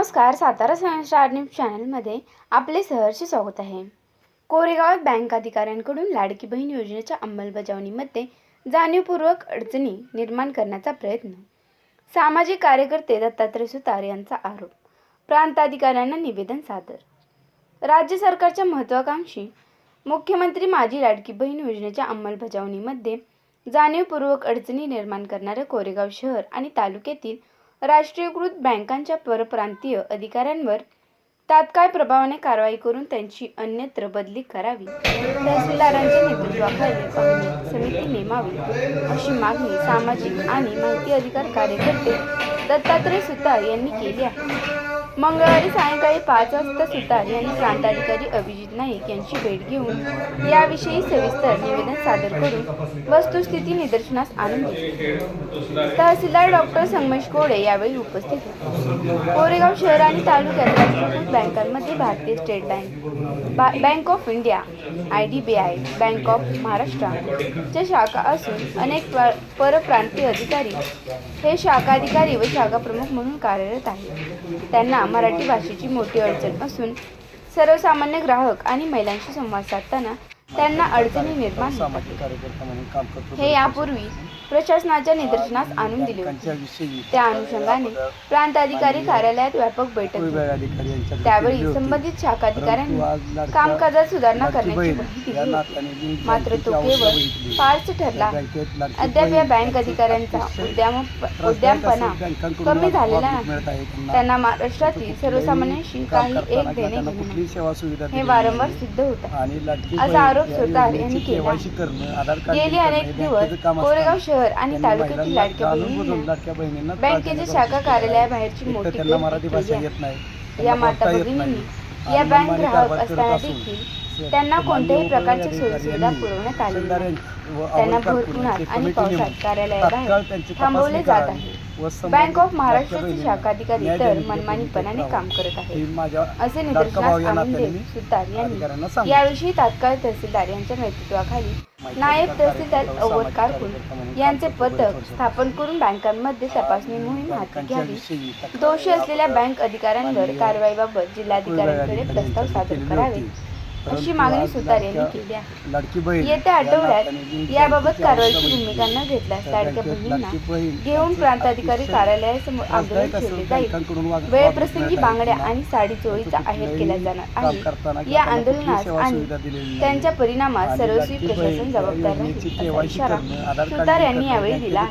नमस्कार Satara star news चॅनलमध्ये आपले सहर्ष स्वागत आहे. कोरेगावात बँक अधिकाऱ्यांकडून लाडकी बहीण योजनेच्या अंमलबजावणीमध्ये जाणीवपूर्वक अडचणी निर्माण करण्याचा प्रयत्न. सामाजिक कार्यकर्ते दत्तात्रय सुतार यांचा आरोप. प्रांताधिकाऱ्यांना निवेदन सादर. राज्य सरकारच्या महत्त्वाकांक्षी मुख्यमंत्री माझी लाडकी बहीण योजनेच्या अंमलबजावणीमध्ये जाणीवपूर्वक अडचणी निर्माण करणाऱ्या कोरेगाव शहर आणि तालुक्यातील राष्ट्रीयकृत बँकांच्या परप्रांतीय अधिकाऱ्यांवर तात्काळ प्रभावाने कारवाई करून त्यांची अन्यत्र बदली करावी. तहसीलदारांच्या नेतृत्वाखाली पाहणी समिती नेमावी अशी मागणी सामाजिक आणि माहिती अधिकार कार्यकर्ते दत्तात्रय सुतार यांनी केली आहे. मंगळवारी सायंकाळी पाच वाजता सुतार यांनी प्रांताधिकारी अभिजित नाईक यांची भेट घेऊन याविषयी सविस्तर निवेदन सादर करून वस्तुस्थिती निदर्शनास आणून दिली. तहसीलदार डॉक्टर संगमेश कोडे यावेळी उपस्थित होते. कोरेगाव शहर आणि तालुक्यात राष्ट्रीयकृत बँकांमध्ये भारतीय स्टेट बँक बा- bank of India I D B I bank of Maharashtra शाखा असून अनेक प्र- परप्रांतीय अधिकारी हे शाखाधिकारी व शाखा प्रमुख म्हणून कार्यरत आहेत. त्यांना मराठी भाषेची मोठी अडचण असून सर्वसामान्य ग्राहक आणि महिलांशी संवाद साधताना त्यांना अडचणी निर्माण होतात. हे यापूर्वी प्रशासनाच्या निदर्शनास आणून दिले होते. त्या अनुषंगाने प्रांत अधिकारी कार्यालयात व्यापक बैठक त्यावेळी संबंधित शाखाधिकाऱ्यांनी कामकाजात सुधारणा करण्याची माहिती. मात्र तो केवळ फारच ठरला. अद्याप या बँक अधिकाऱ्यांचा उद्यम उद्यमपणा कमी झालेला नाही. त्यांना. महाराष्ट्रातील सर्वसामान्यांशी काही एक देणे हे वारंवार सिद्ध होत. असा बहीण आरोप सुतार यांनी केला. गेली अनेक दिवस कोरेगाव शहर आणि तालुक्यातील लाडक्या बहिणींना लाडक्या बहिणींना त्रास बँकेची देण्याचा शाखा कार्यालयाबाहेरची मोठी गर्दी मराठी केली भाषा आहे. येत नाही या माता भगिनींनी. या बँक ग्राहक असताना देखील त्यांना कोणत्याही प्रकारच्या सोयीसुविधा यांनी पुरवण्यात. व त्यांना अमोल भर कारकुन उन्हात यांची आणि पावसात कार्यालयाबाहेर थांबवले जात करावी आहे व संबंधित बँक ऑफ महाराष्ट्राचे शाखाधिकारी तर देण्याची मनमानी भूमिका पणाने काम करत आहेत ही माझ्या असे निदर्शनास सुतार यांनी. याविषयी तात्काळ तहसीलदार यांच्या नेतृत्वाखाली नायब तहसीलदार सामाजिक कारकुन यांचे पथक. स्थापन करून बँकांमध्ये तपासणी मोहीम हाती घ्यावी दोषी असलेल्या बँक अधिकाऱ्यांवर कारवाईबाबत जिल्हाधिकाऱ्यांकडे प्रस्ताव सादर करावे. अशी मागणी सुतार यांनी केली आहे. लाडकी बहीण येत्या आठवड्यात याबाबत कारवाईची भूमिका न. घेतल्यास लाडक्या बहिणींना. घेऊन प्रांताधिकारी कार्यालयासमोर आंदोलन केले असून जाईल. बँकांकडून वाग- वेळ वागणूक प्रसंगी मिळत बांगड्या. आणि साडी चोळीचा आहेर केला जाणार आहे. या आंदोलनास आणि. त्यांच्या परिणामात आणि सर्वस्वी प्रशासन जबाबदार सुतार यांनी यावेळी दिला.